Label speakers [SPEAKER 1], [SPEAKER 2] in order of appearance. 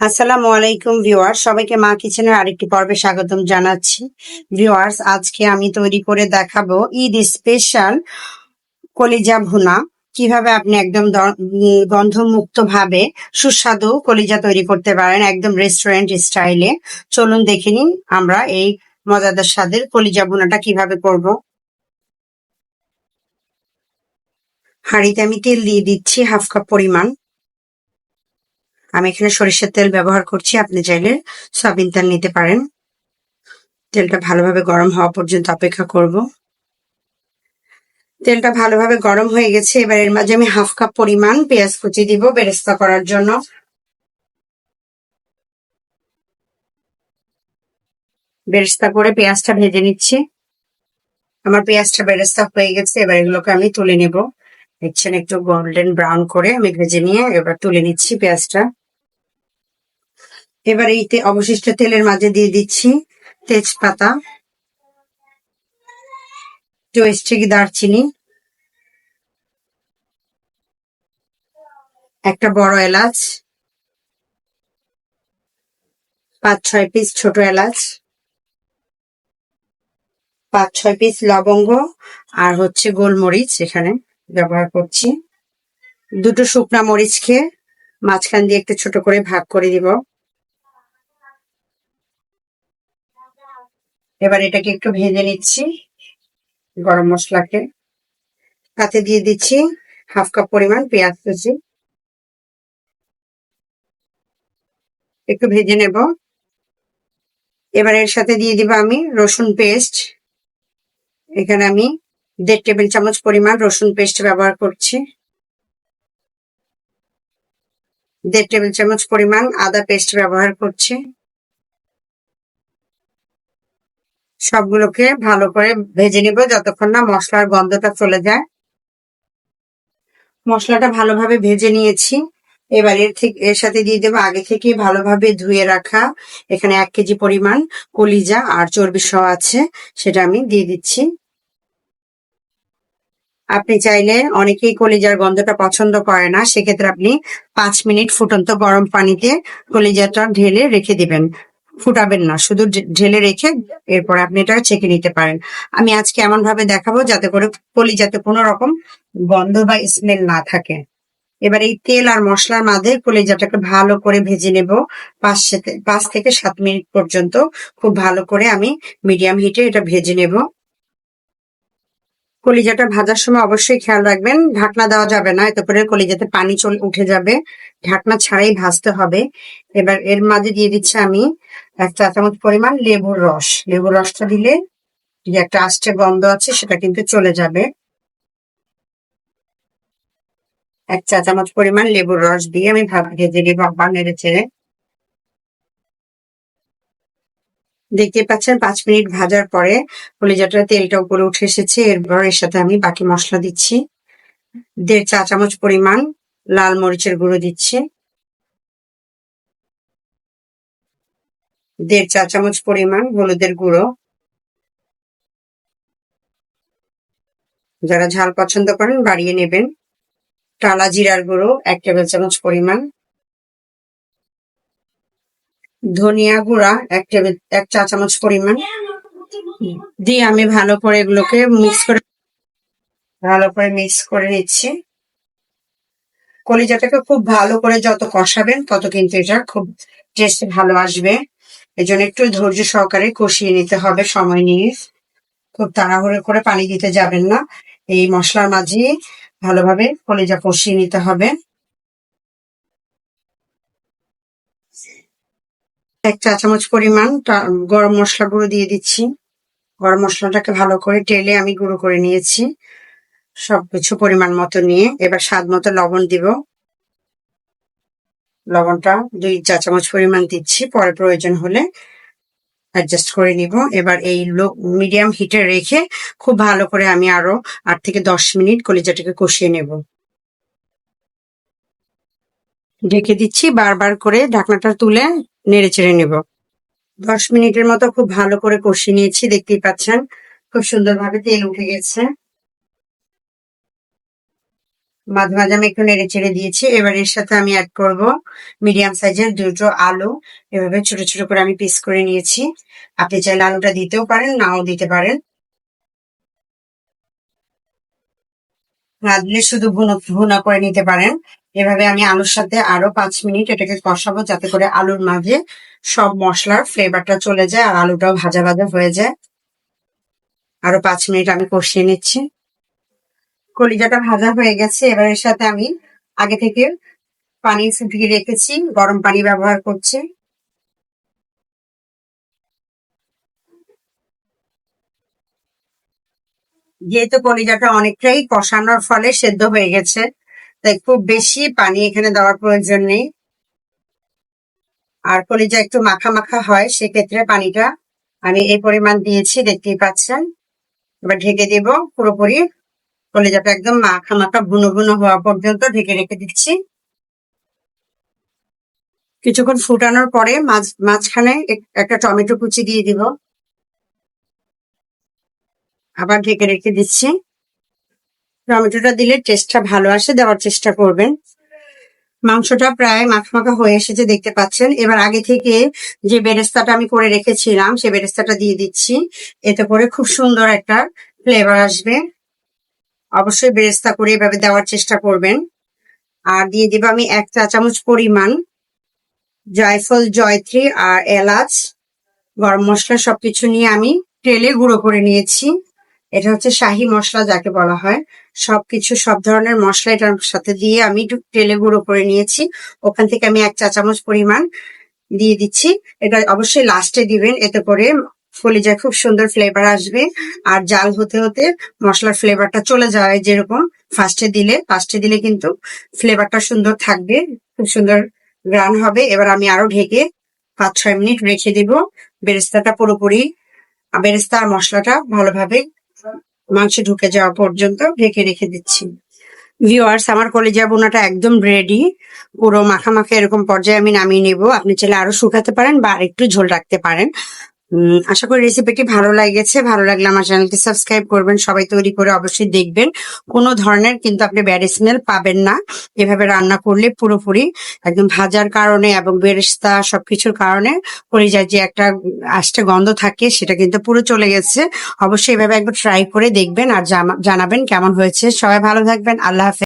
[SPEAKER 1] আসসালামু আলাইকুম, ভিউয়ার্স। সবাইকে মা কিচেনের আরেকটি পর্বে স্বাগতম জানাচ্ছি। ভিউয়ার্স, আজকে আমি তৈরি করে দেখাবো ঈদ স্পেশাল কলিজা ভুনা। কীভাবে আপনি একদম গন্ধমুক্ত ভাবে সুস্বাদু কলিজা তৈরি করতে পারেন একদম রেস্টুরেন্ট স্টাইলে। চলুন দেখে নিন আমরা এই মজাদার স্বাদের কলিজা ভুনাটা কীভাবে করব। হাঁড়িতে আমি তেল দিয়ে দিচ্ছি হাফ কাপ পরিমাণ। আমি এখানে সরিষার তেল ব্যবহার করছি। আপনি চাইলে সয়াবিন তেল নিতে পারেন। তেলটা ভালোভাবে গরম হওয়া পর্যন্ত অপেক্ষা করব। তেলটা ভালোভাবে গরম হয়ে গেছে। এবার এর মাঝে আমি হাফ কাপ পরিমাণ পেঁয়াজ কুচি দিব বেরেস্তা করার জন্য। বেরেস্তা করে পেঁয়াজটা ভেজে নিচ্ছি। আমার পেঁয়াজটা বেরেস্তা হয়ে গেছে। এবার এগুলোকে আমি তুলে নেব। দেখছেন একটু গোল্ডেন ব্রাউন করে আমি ভেজে নিয়ে এবার তুলে নিচ্ছি পেঁয়াজটা। এবার এই অবশিষ্ট তেলের মাঝে দিয়ে দিচ্ছি তেজপাতা জয়স্টিক দারচিনি, একটা বড় এলাচ, পাঁচ ছয় পিস ছোট এলাচ, পাঁচ ছয় পিস লবঙ্গ আর হচ্ছে গোলমরিচ এখানে ব্যবহার করছি। দুটো শুকনা মরিচকে মাঝখান দিয়ে একটু ছোট করে ভাগ করে দিব। এবার এটাকে একটু ভেজে নিচ্ছি গরম মশলাকে। তাতে দিয়ে দিচ্ছি হাফ কাপ পরিমাণ পেঁয়াজ কুচি। একটু ভেজে নেব। এবার এর সাথে দিয়ে দিব আমি রসুন পেস্ট। এখানে আমি দেড় টেবিল চামচ পরিমাণ রসুন পেস্ট ব্যবহার করছি। দেড় টেবিল চামচ পরিমাণ আদা পেস্ট ব্যবহার করছি। সবগুলোকে ভালো করে ভেজে নিব যতক্ষণ না মশলার গন্ধটা চলে যায়। মশলাটা ভালোভাবে ভেজে নিয়েছি। এবার এর থেকে এর সাথে দিয়ে দেবো আগে থেকে ভালোভাবে ধুয়ে রাখা এখানে এক কেজি পরিমাণ কলিজা আর চর্বি সহ আছে, সেটা আমি দিয়ে দিচ্ছি। আপনি চাইলে অনেকেই কলিজার গন্ধটা পছন্দ করে না, সেক্ষেত্রে আপনি পাঁচ মিনিট ফুটন্ত গরম পানিতে কলিজাটা ঢেলে রেখে দিবেন। ফুটাবেন না, শুধু ঢেলে রেখে এরপরে আপনি এটা ছেঁকে নিতে পারেন। আমি আজকে এমন ভাবে দেখাবো যাতে করে পলি যাতে কোনো রকম গন্ধ বা স্মেল না থাকে। এবার এই তেল আর মশলার মাঝে কলিজাটাকে ভালো করে ভেজে নেব। পাঁচ পাঁচ থেকে সাত মিনিট পর্যন্ত খুব ভালো করে আমি মিডিয়াম হিটে এটা ভেজে নেব। কলিজাটা ভাজার সময় অবশ্যই খেয়াল রাখবেন। ঢাকনা দেওয়া যাবে না, এতে করে কলিজাতে পানি চলে, উঠে যাবে। ঢাকনা ছাড়াই ভাজতে হবে। এবার এর মাঝে দিয়ে দিচ্ছি আমি এক চা চামচ পরিমাণ লেবুর রস। লেবুর রসটা দিলে যে একটা আষ্টে গন্ধ আছে, সেটা কিন্তু চলে যাবে। এক চা চামচ পরিমাণ লেবুর রস দিয়ে আমি ভেজে নিব আবার নেড়ে চেড়ে দেখতে পাচ্ছেন, পাঁচ মিনিট ভাজার পরে কলিজাটার তেলটা উপরে উঠে এসেছে। এরপর এর সাথে আমি বাকি মশলা দিচ্ছি। দেড় চা চামচ পরিমাণ লাল মরিচের গুঁড়ো দিচ্ছি। দেড় চা চামচ পরিমাণ হলুদের গুঁড়ো। যারা ঝাল পছন্দ করেন বাড়িয়ে নেবেন। টালা জিরার গুঁড়ো, এক টেবিল চামচ পরিমাণ। ধনিয়া গুঁড়া, এক টেবিল, এক চা চামচ পরিমাণ। দিয়ে আমি ভালো করে এগুলোকে মিক্স করে, ভালো করে মিক্স করে নিচ্ছি। কলিজাটাকে খুব ভালো করে যত কষাবেন, তত কিন্তু এটা খুব টেস্ট ভালো আসবে। এই জন্য একটু ধৈর্য সহকারে কষিয়ে নিতে হবে সময় নিয়ে। খুব তাড়াহুড়ো করে পানি দিতে যাবেন না। এই মশলার মাঝে ভালোভাবে কলিজা কষিয়ে নিতে হবে। এক চা চামচ পরিমাণ গরম মশলা গুঁড়ো দিয়ে দিচ্ছি। গরম মশলাটাকে ভালো করে টেলে আমি গুঁড়ো করে নিয়েছি সবকিছু পরিমাণ মতো নিয়ে। এবার স্বাদ মতো লবণ দিব। লবণটা দুই চা চামচ পরিমাণ দিচ্ছি। পরে প্রয়োজন হলে অ্যাডজাস্ট করে নিব। এবার এই লো মিডিয়াম হিটে রেখে খুব ভালো করে আমি আরও আট থেকে দশ মিনিট কলিজাটাকে কষিয়ে নেব। ঢেকে দিচ্ছি বারবার করে ঢাকনাটা তুলে নেড়ে চেড়ে নেব। দশ মিনিটের মতো খুব ভালো করে কষিয়ে নিয়েছি, দেখতেই পাচ্ছেন। খুব সুন্দরভাবে তেল উঠে গেছে। মাঝে মাঝে আমি একটু নেড়ে চেড়ে দিয়েছি। এবার এর সাথে আমি অ্যাড করব মিডিয়াম সাইজের দুটো আলু। এভাবে ছোট ছোট করে আমি পিস করে নিয়েছি। আপনি চাইলে আলুটা দিতেও পারেন, নাও দিতে পারেন। না শুধু ভুনা করে নিতে পারেন। এভাবে আমি আলুর সাথে আরও পাঁচ মিনিট এটাকে কষাবো, যাতে করে আলুর মাঝে সব মশলার ফ্লেভারটা চলে যায় আর আলুটাও ভাজা ভাজা হয়ে যায়। আরও পাঁচ মিনিট আমি কষিয়ে নিচ্ছি। কলিজাটা ভাজা হয়ে গেছে। এবার এর সাথে আমি আগে থেকে পানি ফুটিয়ে রেখেছি। গরম পানি ব্যবহার করছি। যেহেতু কলিজাটা অনেকটাই কষানোর ফলে সেদ্ধ হয়ে গেছে, তাই খুব বেশি পানি এখানে দেওয়ার প্রয়োজন নেই। আর কলিজা একটু মাখা মাখা হয়, সেক্ষেত্রে পানিটা আমি এই পরিমাণ দিয়েছি, দেখতেই পাচ্ছেন। এবার ঢেকে দেব, পুরোপুরি কলিজাটা একদম মাখা মাখা বুনো বুনো হওয়া পর্যন্ত ঢেকে রেখে দিচ্ছি। কিছুক্ষণ ফুটানোর পরে মাঝ, মাঝখানে এক- একটা টমেটো কুচি দিয়ে দিব। আবার ঢেকে রেখে দিচ্ছি। টমেটোটা দিলে টেস্টটা ভালো আসে, দেওয়ার চেষ্টা করবেন। মাংসটা প্রায় মাখা মাখা হয়ে এসেছে, দেখতে পাচ্ছেন। এবার আগে থেকে যে বেরেস্তাটা আমি করে রেখেছিলাম সেই বেরেস্তাটা দিয়ে দিচ্ছি। এতে করে খুব সুন্দর একটা ফ্লেভার আসবে। অবশ্যই বেরেস্তা করে এভাবে দেওয়ার চেষ্টা করবেন। আর দিয়ে দিব আমি এক চা চামচ পরিমাণ জয়ফল, জয়ত্রী আর এলাচ। গরম মশলা সবকিছু নিয়ে আমি তেলে গুঁড়ো করে নিয়েছি। এটা হচ্ছে শাহি মশলা যাকে বলা হয়। সবকিছু, সব ধরনের মশলা এটার সাথে দিয়ে আমি একটু তেলে গুঁড়ো করে নিয়েছি। ওখান থেকে আমি এক চা চামচ পরিমাণ দিয়ে দিচ্ছি। এটা অবশ্যই লাস্টে দিবেন, এতে করে কলিজায় খুব সুন্দর ফ্লেভার আসবে। আর জাল হতে হতে মশলার ফ্লেভারটা চলে যায় যেরকম ফার্স্টে দিলে। ফার্স্টে দিলে কিন্তু ফ্লেভারটা সুন্দর থাকবে, খুব সুন্দর গ্রান হবে। এবার আমি আরও ঢেকে পাঁচ ছয় মিনিট রেখে দিব। বেরেস্তাটা পুরোপুরি, বেরেস্তা আর মশলাটা ভালোভাবে মাংসে ঢুকে যাওয়া পর্যন্ত ঢেকে রেখে দিচ্ছি। ভিওয়ার্স আমার কলেজা বোনাটা একদম রেডি পুরো মাখা মাখা এরকম পর্যায়ে আমি নামিয়ে নেব। আপনি চাইলে আরও শুকাতে পারেন বা একটু ঝোল রাখতে পারেন। আশা করি রেসিপিটি ভালো লাগেছে। ভালো লাগলে আমার চ্যানেলটি সাবস্ক্রাইব করবেন। সবাই তৈরি করে অবশ্যই দেখবেন। কোনো ধরনের কিন্তু আপনি ব্যাড স্মেল পাবেন না। এভাবে রান্না করলে পুরোপুরি একদম ভাজার কারণে এবং বেরেস্তা সবকিছুর কারণে কলিজার যে একটা আষ্টে গন্ধ থাকে, সেটা কিন্তু পুরো চলে গেছে। অবশ্যই এভাবে একবার ট্রাই করে দেখবেন আর জানাবেন কেমন হয়েছে। সবাই ভালো থাকবেন। আল্লাহ হাফেজ।